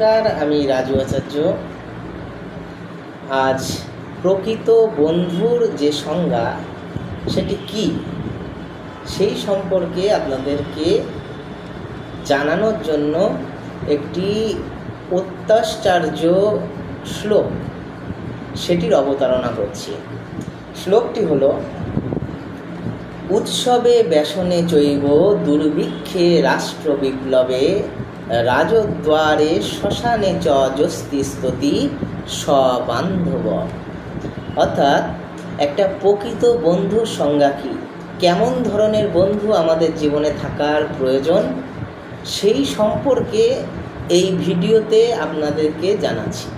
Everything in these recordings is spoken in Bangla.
নমস্কার, আমি রাজু আচার্য। আজ প্রকৃত বন্ধুর যে সংজ্ঞা, সেটি কি? সেই সম্পর্কে আপনাদেরকে জানানোর জন্য একটি অত্যাশ্চর্য শ্লোক, সেটির অবতারণা করছি। শ্লোকটি হলো উৎসবে ব্যসনে চৈব দুর্ভিক্ষে রাষ্ট্র বিপ্লবে রাজদ্বারে শ্মশানে চ যস্তি স্তুতি সবান্ধব অর্থাৎ একটা প্রকৃত বন্ধুর সংজ্ঞা কী? কেমন ধরনের বন্ধু আমাদের জীবনে থাকার প্রয়োজন? সেই সম্পর্কে এই ভিডিওতে আপনাদেরকে জানাচ্ছি।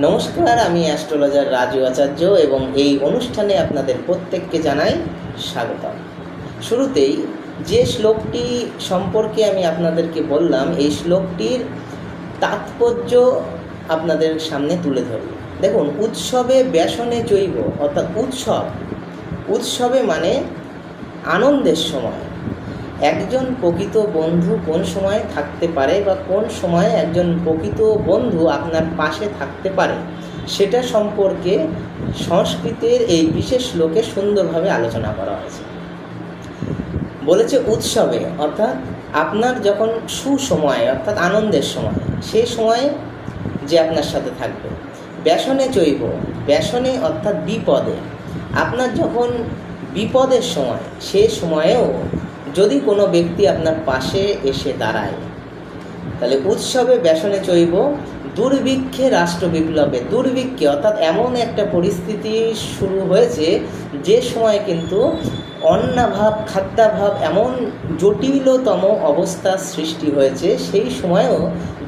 নমস্কার, আমি অ্যাস্ট্রোলজার রাজু আচার্য এবং এই অনুষ্ঠানে আপনাদের প্রত্যেককে জানাই স্বাগতম। শুরুতেই যে শ্লোকটি সম্পর্কে আমি আপনাদেরকে বললাম, এই শ্লোকটির তাৎপর্য আপনাদের সামনে তুলে ধরব দেখুন, উৎসবে ব্যসনে জৈব, অর্থাৎ উৎসব। উৎসবে মানে আনন্দের সময়। একজন প্রকৃত বন্ধু কোন সময় থাকতে পারে বা কোন সময় একজন প্রকৃত বন্ধু আপনার পাশে থাকতে পারে, সেটা সম্পর্কে সংস্কৃতের এই বিশেষ শ্লোকে সুন্দরভাবে আলোচনা করা হয়েছে। বলেছে উৎসবে, অর্থাৎ আপনার যখন সুসময়, অর্থাৎ আনন্দের সময় সেই সময়ে যে আপনার সাথে থাকবে। ব্যসনে চৈব, ব্যসনে অর্থাৎ বিপদে। আপনার যখন বিপদের সময়, সে সময়েও যদি কোনো ব্যক্তি আপনার পাশে এসে দাঁড়ায়, তাহলে উৎসবে ব্যসনে চৈব, দুর্ভিক্ষে রাষ্ট্র বিপ্লবে। দুর্ভিক্ষে, অর্থাৎ এমন একটা পরিস্থিতি শুরু হয়েছে, যে সময় কিন্তু অন্নাভাব, খাদ্যাভাব এমন জটিলতম অবস্থার সৃষ্টি হয়েছে, সেই সময়েও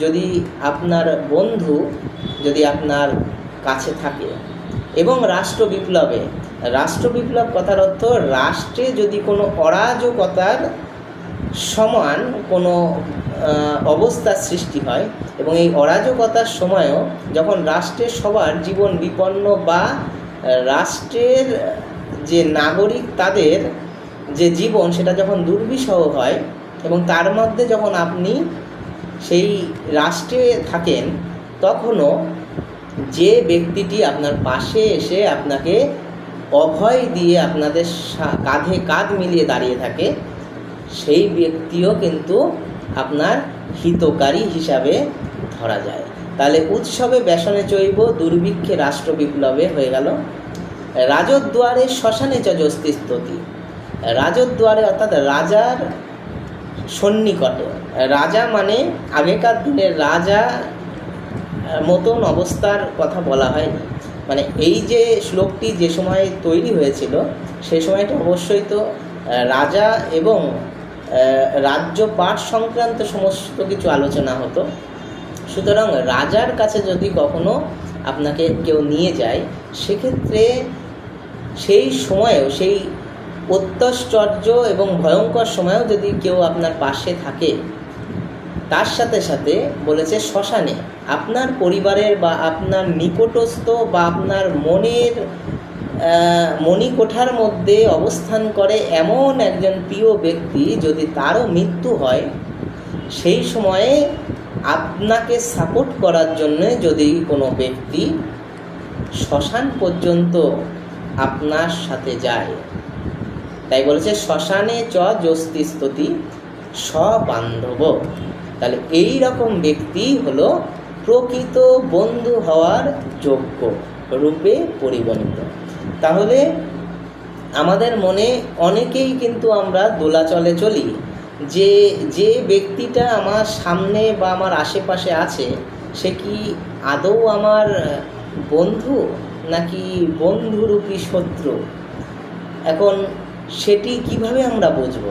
যদি আপনার বন্ধু যদি আপনার কাছে থাকে এবং রাষ্ট্র বিপ্লবে রাষ্ট্র বিপ্লব কথার অর্থ রাষ্ট্রে যদি কোনো অরাজকতার সমান কোনো অবস্থার সৃষ্টি হয় এবং এই অরাজকতার সময়ও যখন রাষ্ট্রের সবার জীবন বিপন্ন বা রাষ্ট্রের যে নাগরিক তাদের যে জীবন সেটা যখন দুর্বিষহ হয় এবং তার মধ্যে যখন আপনি সেই রাষ্ট্রে থাকেন, তখনও যে ব্যক্তিটি আপনার পাশে এসে আপনাকে অভয় দিয়ে আপনাদের কাঁধে কাঁধ মিলিয়ে দাঁড়িয়ে থাকে, সেই ব্যক্তিও কিন্তু আপনার হিতকারী হিসাবে ধরা যায়। তাহলে উৎসবে ব্যসনে চৈব, দুর্ভিক্ষে রাষ্ট্র বিপ্লবে হয়ে গেল। রাজদ্বারে শ্মশানে চ যস্তিস্তুতি রাজদ্বারে অর্থাৎ রাজার সন্নিকটে। রাজা মানে আগেকার দিনের রাজা মতন অবস্থার কথা বলা হয়নি। মানে এই যে শ্লোকটি যে সময় তৈরি হয়েছিল সেই সময়টা অবশ্যই তো রাজা এবং রাজ্য পাঠ সংক্রান্ত সমস্ত কিছু আলোচনা হতো। সুতরাং রাজার কাছে যদি কখনো আপনাকে কেউ নিয়ে যায়, সেক্ষেত্রে সেই সময়েও, সেই অত্যাশ্চর্য এবং ভয়ঙ্কর সময়েও যদি কেউ আপনার পাশে থাকে তার সাথে সাথে বলেছে শ্মশানে, আপনার পরিবারের বা আপনার নিকটস্থ বা আপনার মনের মণিকোঠার মধ্যে অবস্থান করে এমন একজন প্রিয় ব্যক্তি যদি তারও মৃত্যু হয়, সেই সময়ে আপনাকে সাপোর্ট করার জন্য যদি কোনো ব্যক্তি শ্মশান পর্যন্ত আপনার সাথে যায়। তাই বলেছে, শ্মশানে চ, যস্তি স্তুতি সবান্ধব তাহলে এই রকম ব্যক্তি হলো প্রকৃত বন্ধু হওয়ার যোগ্য রূপে পরিগণিত। তাহলে আমাদের মনে অনেকেই কিন্তু আমরা দোলাচলে চলি। যে যে ব্যক্তিটা আমার সামনে বা আমার আশেপাশে আছে, সে কি আদৌ আমার বন্ধু নাকি বন্ধুরূপী শত্রু? এখন সেটি কীভাবে আমরা বুঝব?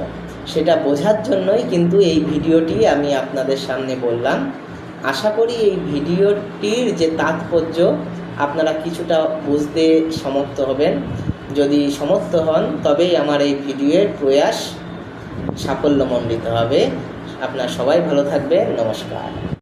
সেটা বোঝার জন্যই কিন্তু এই ভিডিওটি আমি আপনাদের সামনে বললাম। আশা করি এই ভিডিওটির যে তাৎপর্য, আপনারা কিছুটা বুঝতে সমর্থ হবেন। যদি সমর্থ হন, তবেই আমার এই ভিডিওর প্রয়াস সাফল্যমণ্ডিত হবে। আপনার সবাই ভালো থাকবে নমস্কার।